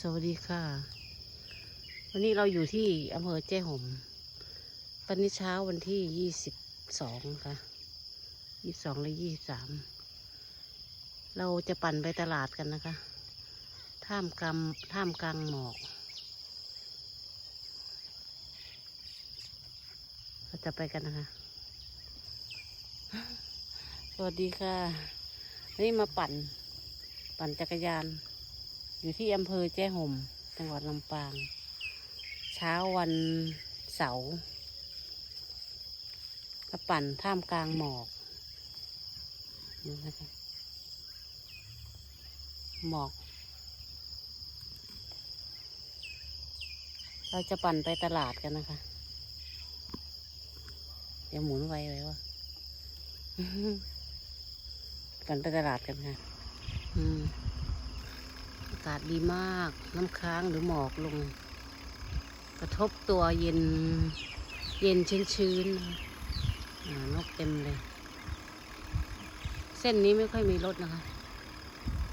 สวัสดีค่ะ วันนี้เราอยู่ที่อำเภอแจ้ห่มตอนนี้เช้าวันที่ยี่สิบสองค่ะยี่สิบสองและยี่สามเราจะปั่นไปตลาดกันนะคะ ท่ามกลางท่ามกลางหมอก เราจะไปกันนะคะ สวัสดีค่ะ นี่มาปั่น ปั่นจักรยาน อยู่ที่อำเภอแจ้ห่มจังหวัดลำปาง เช้าวันเสาร์ก็ปั่นท่ามกลางหมอกนะคะหมอก เราจะปั่นไปตลาดกันนะคะ เดี๋ยวหมุนไวไว้ว่าปั่นไปตลาดกันค่ะ อืมากาศดีมาก น้ำค้างหรือหมอกลง กระทบตัวเย็น เย็นชื้นๆนกเต็มเลย เส้นนี้ไม่ค่อยมีรถนะคะ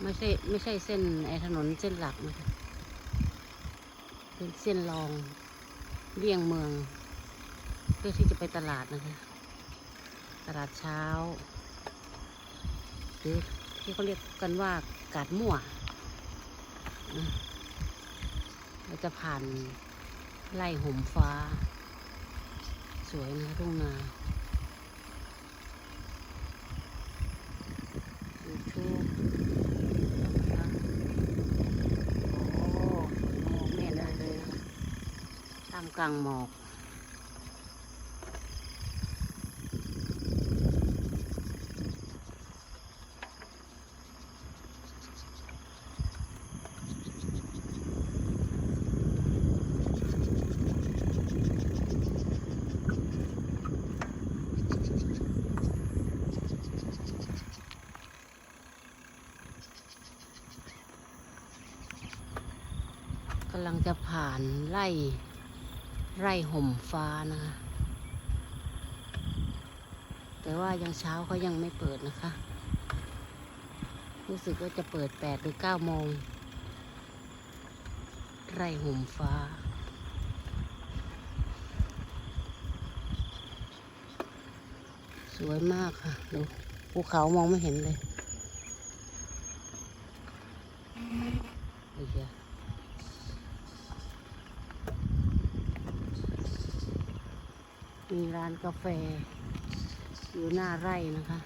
ไม่ใช่ไม่ใช่เส้นไอถนนเส้นหลักนะคะเป็นเส้นรองเลี่ยงเมือง เพื่อที่จะไปตลาดนะคะ ตลาดเช้าหรือที่เขาเรียกกันว่า กาดมั่ว เราจะผ่านไล่ห่มฟ้า สวยนะทุ่งนายูทูบโอ้หมอกไม่ได้เลยนะท่ามกลางหมอกำลังจะผ่านไร่ไร่ห่มฟ้านะคะ แต่ว่ายังเช้าเขายังไม่เปิดนะคะ รู้สึกว่าจะเปิดแปดหรือเก้าโมง ไร่ห่มฟ้า สวยมากค่ะ ดูภูเขามองไม่เห็นเลยานกาแฟ อยู่หน้าไร่นะคะ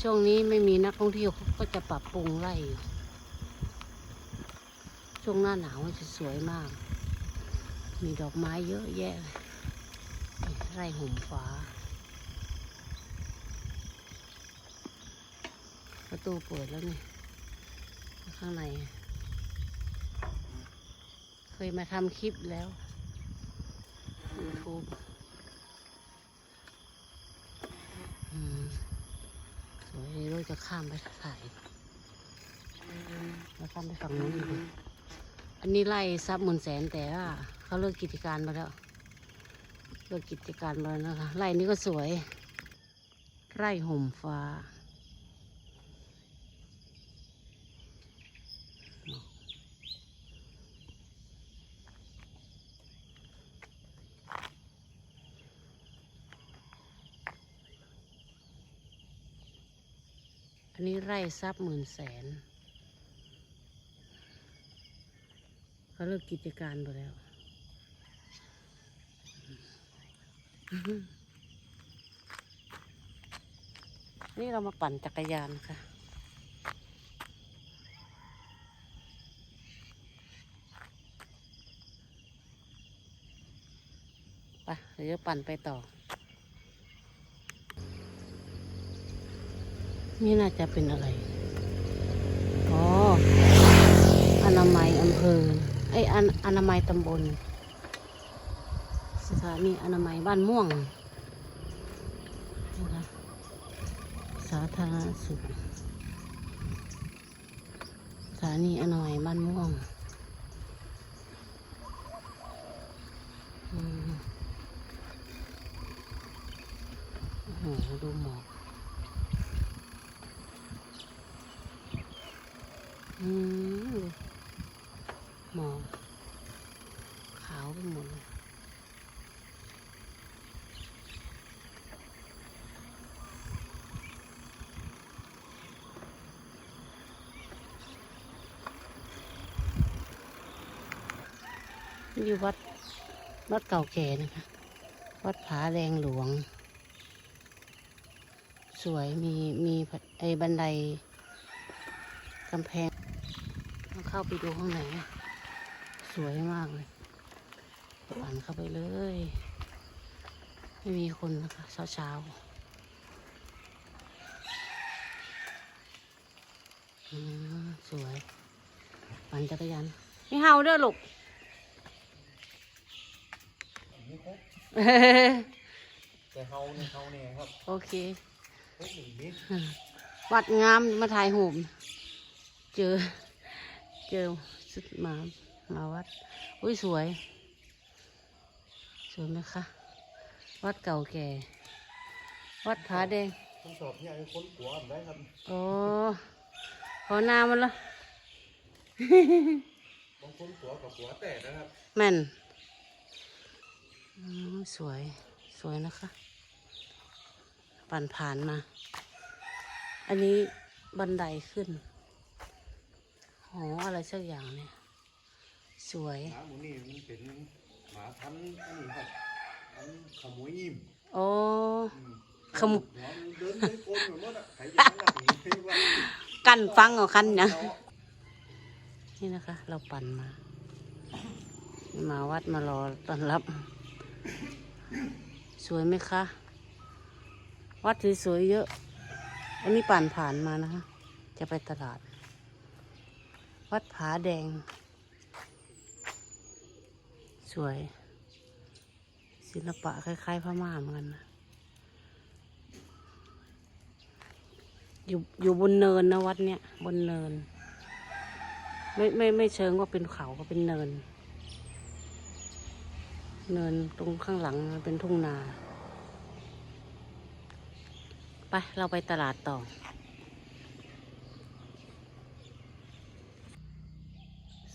ช่วงนี้ไม่มีนักท่องเที่ยวเขาก็จะปรับปรุงไร่ช่วงหน้าหนาวจะสวยมาก มีดอกไม้เยอะแยะ ไร่ห่มฟ้า ประตูเปิดแล้วนี่ข้างใน ยมาทำคลิปแล้ว YouTube สวยราจะข้ามไปถ่ายแล้วข้ามไปฝั่งนู้นอีกอันนี้ไล่ซับหมื่นแสนแต่ว่าเขาเลิกกิจการมาแล้ว เลิกกิจการมาแล้วนะคะไร่นี้ก็สวย ไร่ห่มฟ้า ไร่ทรัพย์หมื่นแสน เขาเลิกกิจการไปแล้ว นี่เรามาปั่นจักรยานค่ะไปเดี๋ยวปั่นไปต่อ นี่น่าจะเป็นอะไร อ๋อ อนามัยอำเภอ ไอยอนอนามัยตำบล สถานีอนามัยบ้านม่วงนะคะสาธารณสุข สถานีอนามัยบ้านม่วงอืมโอ้โหดูหมอก อืม หมอกขาวไปหมดเลยอยู่วัดวัดเก่าแก่นะคะ วัดผาแดงหลวง สวยมีมีไอ้บันไดกำแพง เข้าไปดูข้างในอะสวยมากเลยปั่นเข้าไปเลย ไม่มีคนนะคะเช้าเช้าๆอืมสวยปั่นจักรยานไม่เห่าเด้อลูกแต่เฮาเนี่ยเฮาเนี่ยครับ โอเคเฮ้ยหนึ่งนิดวัดงามมาถ่ายหูมเจอ เจอสุดมามาวัด อุ้ยสวย สวยไหมคะ วัดเก่าแก่ วัดผาแดงต้องสอบเนี่ยให้คนหัวอันได้ครับโอ้ขอหน้ามันละบางคนหัวกับหัวแตกนะครับ แม่นอืมสวยสวยนะคะ ปั่นผ่านมา อันนี้บันไดขึ้น หออะไรสักอย่างเนี่ย สวย หมาหมูนี่มันเป็นหมาพันธุ์อันนี้ครับพันธุ์ขโมยอิ่มโอ้ อืมขโมยหัวมันเดินไปโกนเหมือนว่าใครจะนั่งหลับอย่างนี้ว่ากันฟังเอาคันนะเนาะนี่นะคะ เราปั่นมา มาวัดมารอต้อนรับ สวยไหมคะ วัดสวยๆเยอะ อันนี้ปั่นผ่านมานะคะ จะไปตลาด วัดผาแดง สวย ศิลปะคล้ายๆพม่าเหมือนกันนะอยู่อยู่บนเนินนะวัดเนี้ยบนเนิน ไม่ไม่ไม่เชิงว่าเป็นเขาก็เป็นเนิน เนินตรงข้างหลังเป็นทุ่งนา ไป เราไปตลาดต่อ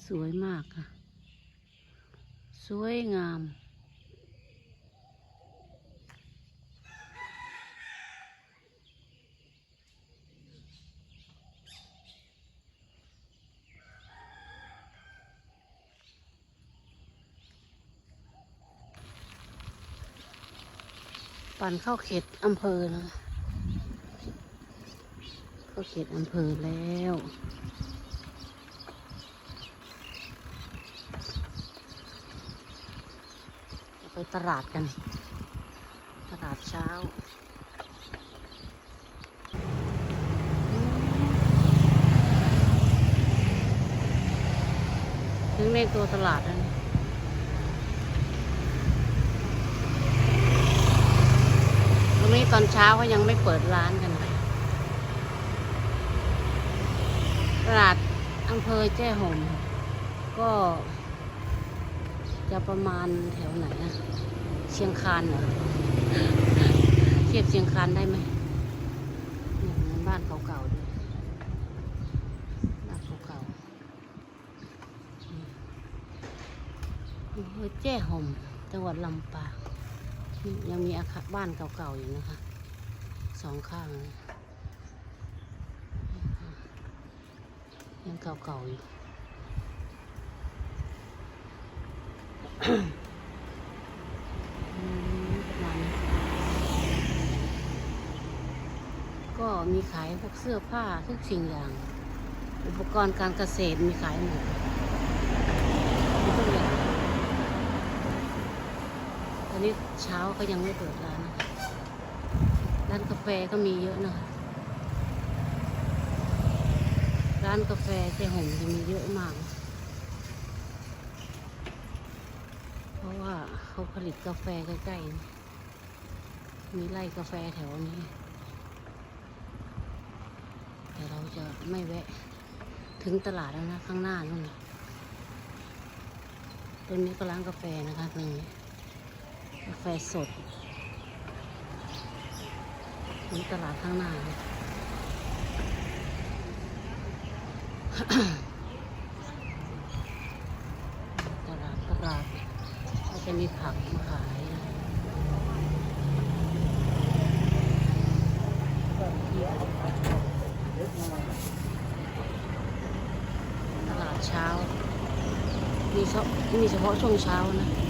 สวยมากค่ะ สวยงาม ปั่นเข้าเขตอำเภอนะเข้าเขตอำเภอแล้ว จะ ไปตลาดกัน ตลาดเช้าถึงในตัวตลาดแล้นตรงนี้ตอนเช้าเขายังไม่เปิดร้านกันเลยตลาดอำเภอแจ้ห่มก็ จะประมาณแถวไหนอะเชียงคานเหรอเทียบเชียงคานได้ไหมเนี่ยเหมือนบ้านเก่าๆด้วยบ้านเก่าๆอำเภอแจ้ห่มจังหวัดลำปางยังมีอาคารบ้านเก่าๆอยู่นะคะสองข้างเลยยังเก่าๆอยู่ อืมประมาณนี้ ก็มีขายพวกเสื้อผ้าทุกสิ่งอย่าง อุปกรณ์การเกษตรมีขายหมดทุกอย่างตอนนี้เช้าก็ยังไม่เปิดร้านนะคะร้านกาแฟก็มีเยอะนะคะ ร้านกาแฟเจ๊หงจะมีเยอะมาก เขาผลิตกาแฟใกล้ๆ มีไร่กาแฟแถวนี้ แต่เราจะไม่แวะ ถึงตลาดแล้วนะ ข้างหน้านู่นตรงนี้ก็ร้านกาแฟนะคะมีกาแฟสดนี่ตลาดข้างหน้าเลย ตลาดตลาดก็ จะมีผักมาขายตลาดเช้า มีเฉพาะมีเฉพาะช่วงเช้านะ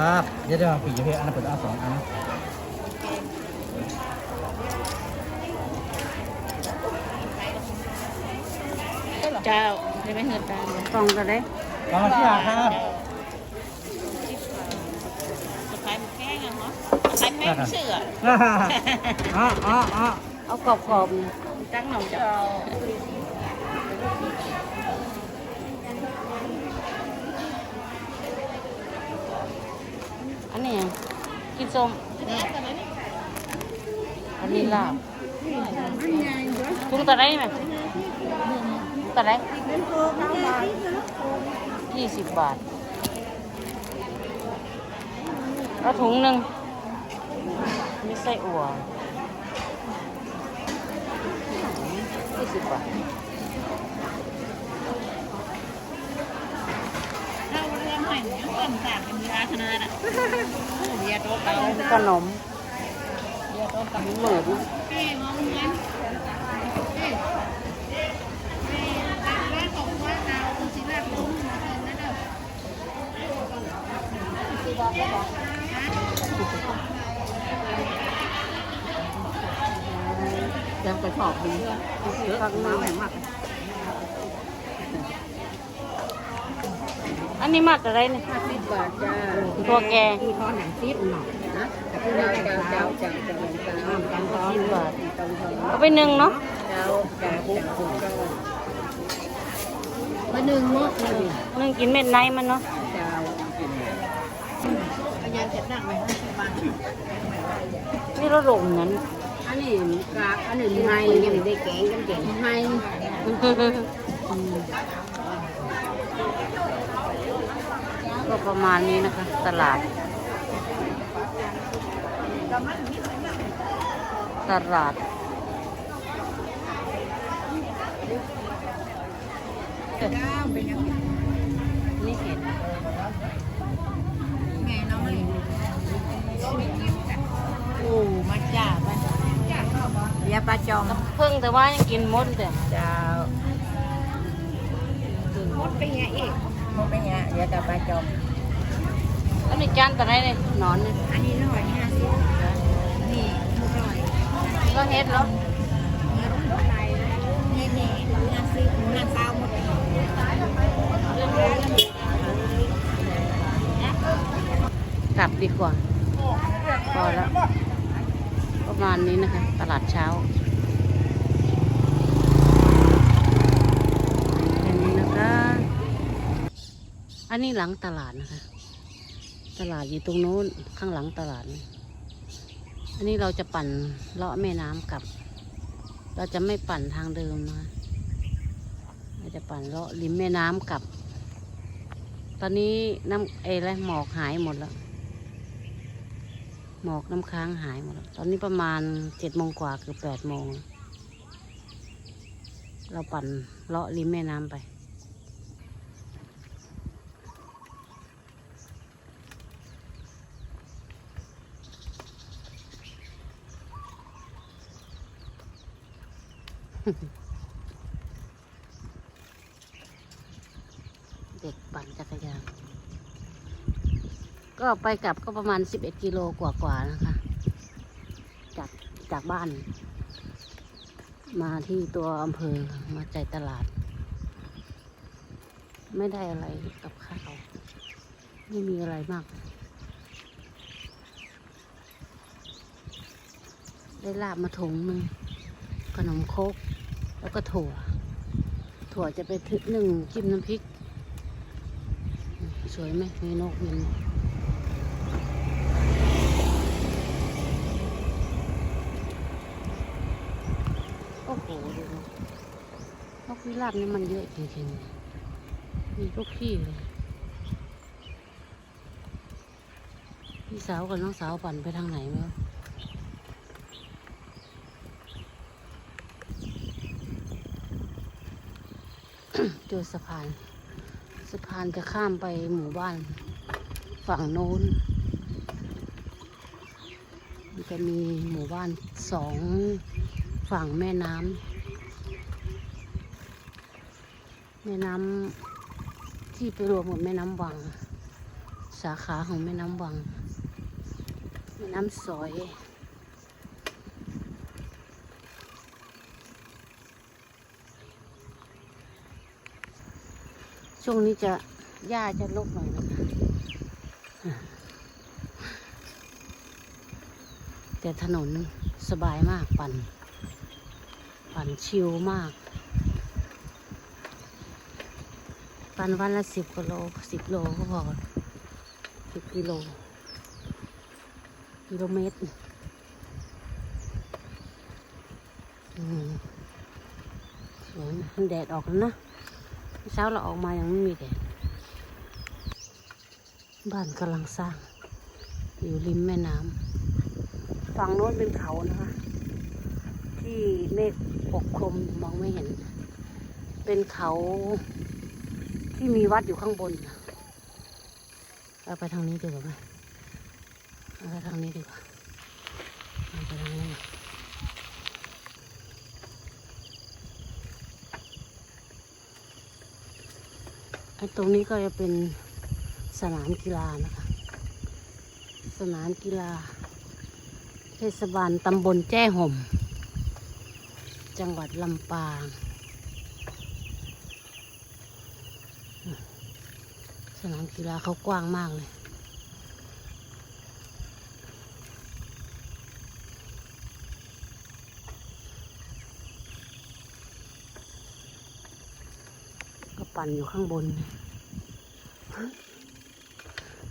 ครับเดี๋ยวเดี๋ยวปีเพื่อนอันนั้นเปิดเอาสองอันเจ้าจะไม่เหือดตามเลยกล่องก็ได้กองละที่ครับจะขายหมูแข้งอะเหรอขายแม่งเสืออ๋ออ๋ออ๋อเอากรอบๆนะจังหน่อเจ้าอัน นี้ยังกินส้มอันนี้ลาบถุงตะไดไหมตะไดยี่สิบบาทแล้วถุงหนึ่งมีไส้อั่วยี่สิบบาท เรา เรื่องใหม่เนี่ยต้นจากเป็นยาขนาดอะเบียร์โต๊ะเก่าขนมเบียร์โต๊ะเก่าเหมือนเอ้มองเงินเอ้ร้านของว่าเราคุณศิลาตุ้มนั่นเด้อยังไปชอบดีข้างหน้ามาก นนี้มาจากไรเนี่ยห้าสิบบาทจ้าตัวแกคือทอดหนังซีดหน่อยนะเจ้าเจ้าเจ้าเจ้าเจ้าเจ้ากันทอดสิบบาทตรงทอดเอาไปหนึ่งเนาะเจ้าเจ้าปุ๊บปุ๊บเจ้ามาหนึ่งเนาะหนึ่งนึ่งกินเม็ดไนมันเนาะเจ้าพยานเจ็ดหนักไหมห้าสิบบาทนี่เราหลงนั้นอันนี้กะอันนี้ไงยังได้แกงกันเก่งไง ก็ประมาณนี้นะคะ ตลาด ตลาดเจ้าเป็นยังไงนี่เห็นไงน้องเลยโอ้มาจ้ามาเบียร์ปลาจองเพิ่งแต่ว่ายังกินหมดแต่เจ้าห มดไปเงี้ยอีกหมดไปเงี้ยเดี๋ยวจะปลาจองแล้วมีจานแต่ไหนเลยหนอนเนี่ยอันนี้ร้อยห้าสิบนี่หมูร้อยก็เฮ็ดแล้วนี่นี่งานซื้อหมูงานเช้าหมดกลับดีกว่าพอแล้ว ประมาณนี้นะคะ ตลาดเช้าแค่นี้นะคะ อันนี้หลังตลาดนะคะ ตลาดอยู่ตรงโน้นข้างหลังตลาด อันนี้เราจะปั่นเลาะแม่น้ำกลับ เราจะไม่ปั่นทางเดิมนะเราจะปั่นเลาะริมแม่น้ำกลับ ตอนนี้น้ำเอยอะไรหมอกหายหมดแล้ว หมอกน้ำค้างหายหมดแล้ว ตอนนี้ประมาณเจ็ดโมงกว่าคือแปดโมง เราปั่นเลาะริมแม่น้ำไป เด็กปั่นจักรยาน ก็ไปกลับก็ประมาณ 11 กิโลกว่าๆนะคะ จากจากบ้าน มาที่ตัวอำเภอมาใจตลาด ไม่ได้อะไรกับข้าว ไม่มีอะไรมาก ได้ลาบมาถุงหนึ่งขนมคก แล้วก็ถั่ว ถั่วจะไปถึงหนึ่งจิ้มน้ำพริก สวยไหมมีนกมีนกโอ้โหดูนกนกพิราบนี่มันเยอะจริงๆ มีทุกที่เลยพี่สาวกับน้องสาวปั่นไปทางไหนไหมวะ เจอสะพาน สะพานจะข้ามไปหมู่บ้าน ฝั่งโน้นมันจะมีหมู่บ้านสองฝั่งแม่น้ำแม่น้ำที่ไปรวมกับแม่น้ำวัง สาขาของแม่น้ำวัง แม่น้ำสอย ช่วงนี้จะหญ้าจะลกหน่อยนะคะแต่ถนนสบายมากปั่น ปั่นชิลมาก ปั่นวันละสิบกิโลสิบโลก็พอสิบกิโลกิโลเมตรอืมสวยแดดออกแล้วนะ เช้าเราออกมายังไม่มีแดดบ้านกำลังสร้าง อยู่ริมแม่น้ำฝั่งโน้นเป็นเขานะคะ ที่เมฆปกคลุมมองไม่เห็น เป็นเขาที่มีวัดอยู่ข้างบนเราไปทางนี้ดีกว่าไหมเราไปทางนี้ดีกว่าไปทางนี้ ไอ้ตรงนี้ก็จะเป็นสนามกีฬานะคะ สนามกีฬา เทศบาลตำบลแจ้ห่ม จังหวัดลำปาง สนามกีฬาเขากว้างมากเลย ก็ ปั่นอยู่ข้างบน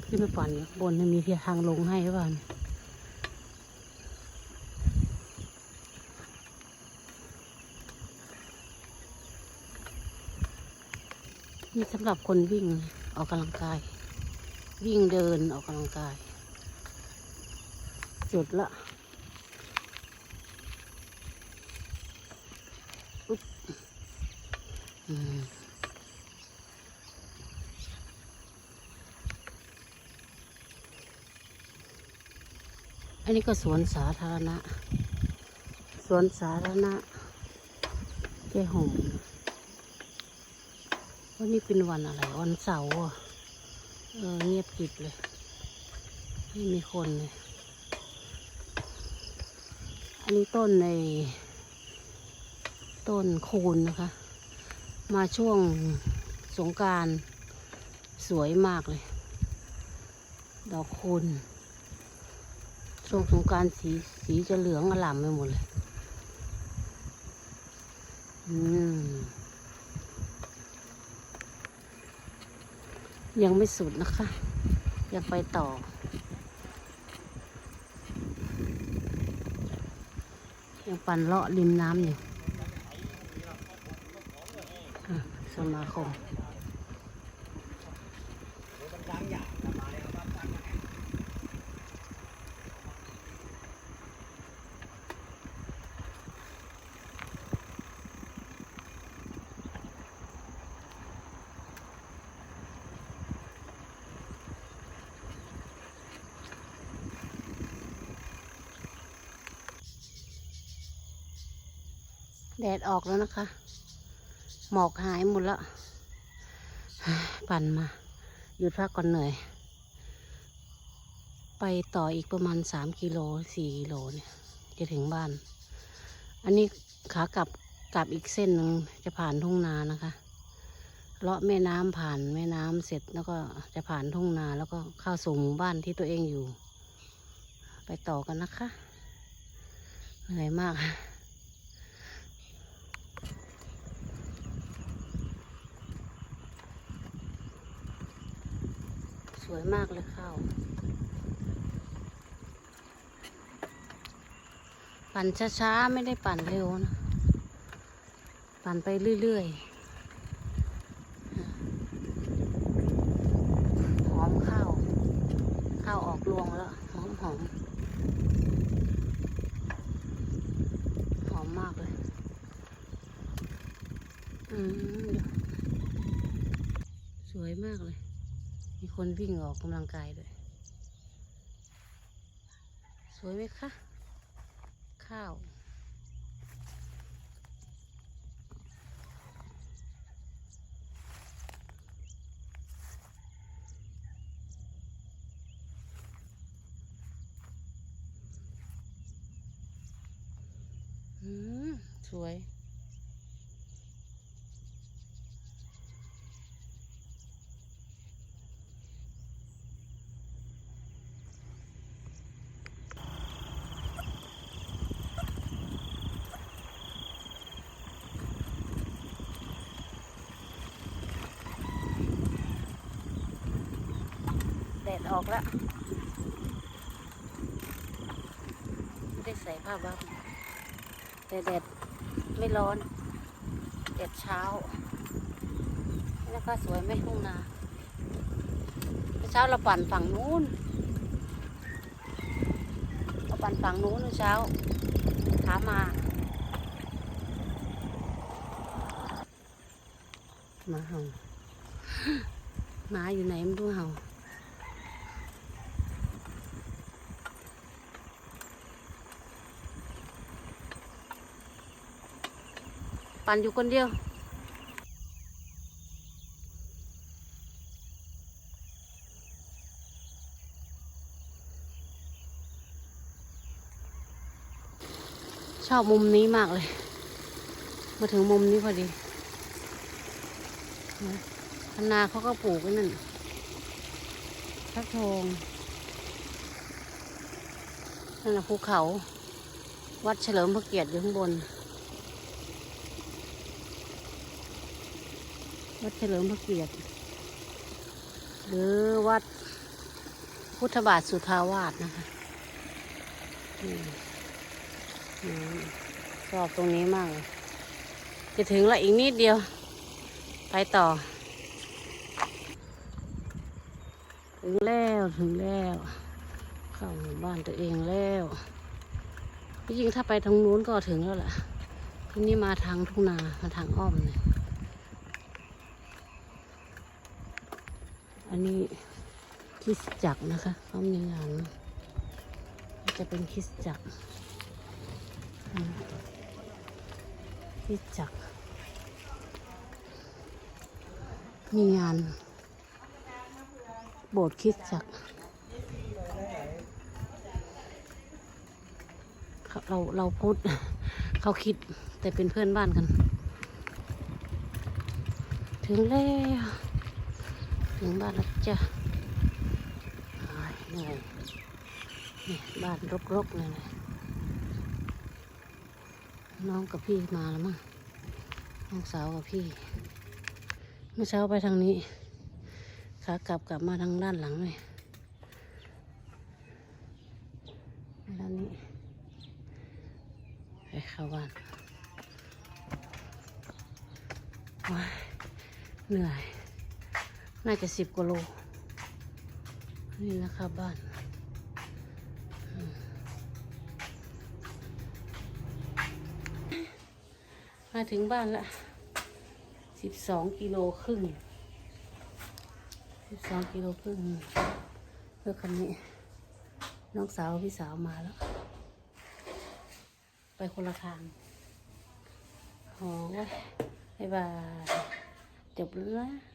ขึ้นไปปั่นอยู่ข้างบนมันมีเพียทางลงให้หรือเปล่าเนี่ยนี่สำหรับคนวิ่งออกกำลังกาย วิ่งเดินออกกำลังกาย จุดละ อันนี้ก็สวนสาธารณะ สวนสาธารณะแก่ห่มวันนี้เป็นวันอะไร วันเสาร์อะเออเงียบกิบเลย ไม่มีคนเลย อันนี้ต้นใน ต้นคูนนะคะ มาช่วงสงการสวยมากเลย ดอกคูณ ช่วงสงการสีสีจะเหลืองอลามไปหมดเลย อืม ยังไม่สุดนะคะ ยังไปต่อ ยังปั่นเลาะริมน้ำอยู่สมาคม แดออกแล้วนะคะ หมอกหายหมดแล้วปั่นมา หยุดพักก่อนเหนื่อย ไปต่ออีกประมาณสามกิโลสี่กิโลเนี่ย จะถึงบ้าน อันนี้ขากลับกลับอีกเส้นหนึ่งจะผ่านทุ่งนานะคะเลาะแม่น้ำผ่านแม่น้ำเสร็จแล้วก็จะผ่านทุ่งนาแล้วก็เข้าสู่หมู่บ้านที่ตัวเองอยู่ ไปต่อกันนะคะ เหนื่อยมาก วยมากเลยข้าวปั่นช้าๆ ไม่ได้ปั่นเร็วนะ ปั่นไปเรื่อยๆ หอมข้าว ข้าวออกรวงแล้ว หอมหอมหอมมากเลย อืมสวยมากเลย มีคนวิ่งออกกำลังกายด้วย สวยไหมคะ ข้าว อืม สวย แดดออกแล้วไม่ได้ใส่ผ้าบ้างแต่แดดไม่ร้อนแดดเช้า แล้วก็สวยไหมทุ่งนาเมื่อเช้าเราปั่นฝั่งนู้นเราปั่นฝั่งนู้นเมื่อเช้าขามาหมาเห่าหมาอยู่ไหนไม่รู้เห่า ปั่นอยู่คนเดียวชอบมุมนี้มากเลย มาถึงมุมนี้พอดีคะนาเขาก็ปลูกนั่นทักทองนั่นแหละภูเขา วัดเฉลิมพระเกียรติอยู่ข้างบน วัดเฉลิมพระเกียรติ หรือวัดพุทธบาทสุทาวาสนะคะอชอบตรงนี้มากเลยจะถึงละอีกนิดเดียว ไปต่อ ถึงแล้วถึงแล้ว เข้าหมู่บ้านตัวเองแล้วจริงถ้าไปทางนู้นก็ถึงแล้วล่ะที่นี้มาทางทุ่งนามาทางอ้อมเนี่ย อันนี้คริสจักรนะคะเขามีงานจะเป็นคริสจักรคริสจักร มีงาน โบสถ์คริสจักรเขาเราเราพูดเขาคิดแต่เป็นเพื่อนบ้านกัน ถึงแล้ว ถึงบ้านแล้วจ้ะเหนื่อยนี่บ้านรกๆเลยนะน้องกับพี่มาแล้วมั้งน้องสาวกับพี่ เมื่อเช้าไปทางนี้ ขากลับกลับมาทางด้านหลังเลยด้านนี้ไปเข้าบ้านว้าเหนื่อย น่าจะสิบกว่าโล นี่นะคะบ้าน มาถึงบ้านละสิบสองกิโลครึ่งสิบสองกิโลครึ่งเพื่อคันนี้ น้องสาวพี่สาวมาแล้ว ไปคนละทางโอ้ยบายบายจบแล้วนะ